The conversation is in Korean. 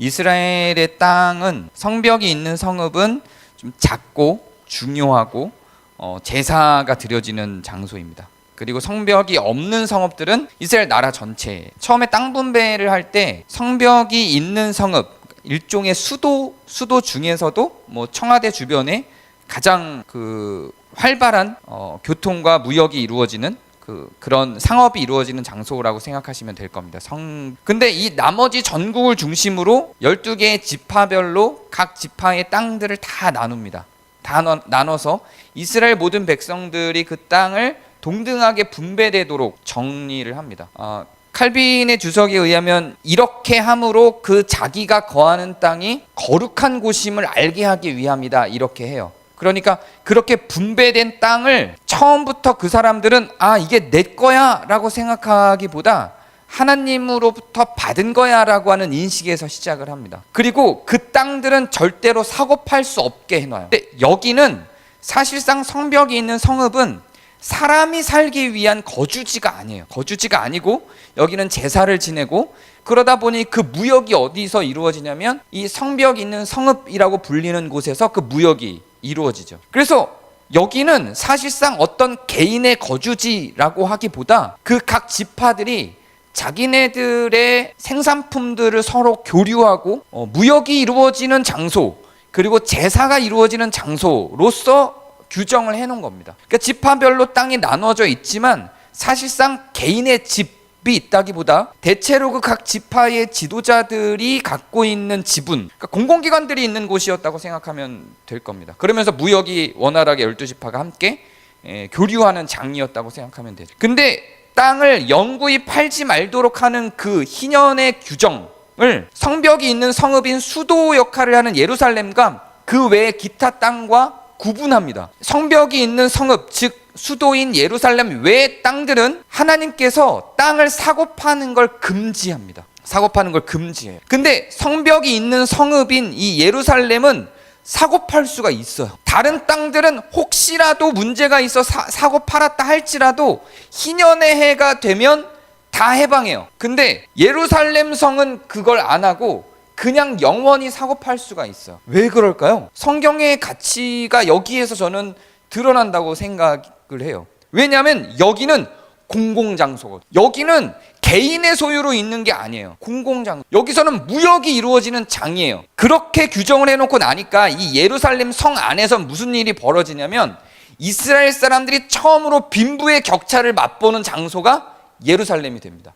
이스라엘의 땅은 성벽이 있는 성읍은 좀 작고 중요하고 어, 제사가 드려지는 장소입니다. 그리고 성벽이 없는 성읍들은 이스라엘 나라 전체 처음에 땅 분배를 할 때 성벽이 있는 성읍 일종의 수도 수도 중에서도 뭐 청와대 주변에 가장 그 활발한 어, 교통과 무역이 이루어지는 그 그런 상업이 이루어지는 장소라고 생각하시면 될 겁니다. 성 근데 이 나머지 전국을 중심으로 12개의 지파별로 각 지파의 땅들을 다 나눕니다. 다 나- 나눠서 이스라엘 모든 백성들이 그 땅을 동등하게 분배되도록 정리를 합니다. 아, 칼빈의 주석에 의하면 이렇게 함으로 그 자기가 거하는 땅이 거룩한 곳임을 알게 하기 위함이다. 이렇게 해요. 그러니까 그렇게 분배된 땅을 처음부터 그 사람들은 아 이게 내 거야 라고 생각하기보다 하나님으로부터 받은 거야 라고 하는 인식에서 시작을 합니다. 그리고 그 땅들은 절대로 사고 팔 수 없게 해놔요. 근데 여기는 사실상 성벽이 있는 성읍은 사람이 살기 위한 거주지가 아니에요. 거주지가 아니고 여기는 제사를 지내고 그러다 보니 그 무역이 어디서 이루어지냐면 이 성벽이 있는 성읍이라고 불리는 곳에서 그 무역이 이루어지죠. 그래서 여기는 사실상 어떤 개인의 거주지라고 하기보다 그 각 지파들이 자기네들의 생산품들을 서로 교류하고 어, 무역이 이루어지는 장소 그리고 제사가 이루어지는 장소로서 규정을 해놓은 겁니다. 그러니까 지파별로 땅이 나눠져 있지만 사실상 개인의 집 이 있다기보다 대체로 그 각 지파의 지도자들이 갖고 있는 지분, 그러니까 공공기관들이 있는 곳이었다고 생각하면 될 겁니다. 그러면서 무역이 원활하게 12지파가 함께 예, 교류하는 장이었다고 생각하면 되죠. 근데 땅을 영구히 팔지 말도록 하는 그 희년의 규정을 성벽이 있는 성읍인 수도 역할을 하는 예루살렘과 그 외의 기타 땅과 구분합니다. 성벽이 있는 성읍, 즉 수도인 예루살렘 외의 땅들은 하나님께서 땅을 사고 파는 걸 금지합니다. 사고 파는 걸 금지해요. 근데 성벽이 있는 성읍인 이 예루살렘은 사고 팔 수가 있어요. 다른 땅들은 혹시라도 문제가 있어 사, 사고 팔았다 할지라도 희년의 해가 되면 다 해방해요. 근데 예루살렘 성은 그걸 안 하고 그냥 영원히 사고 팔 수가 있어요. 왜 그럴까요? 성경의 가치가 여기에서 저는 드러난다고 생각을 해요. 왜냐하면 여기는 공공장소거든요. 여기는 개인의 소유로 있는 게 아니에요. 공공장. 여기서는 무역이 이루어지는 장이에요. 그렇게 규정을 해놓고 나니까 이 예루살렘 성 안에서 무슨 일이 벌어지냐면 이스라엘 사람들이 처음으로 빈부의 격차를 맛보는 장소가 예루살렘이 됩니다.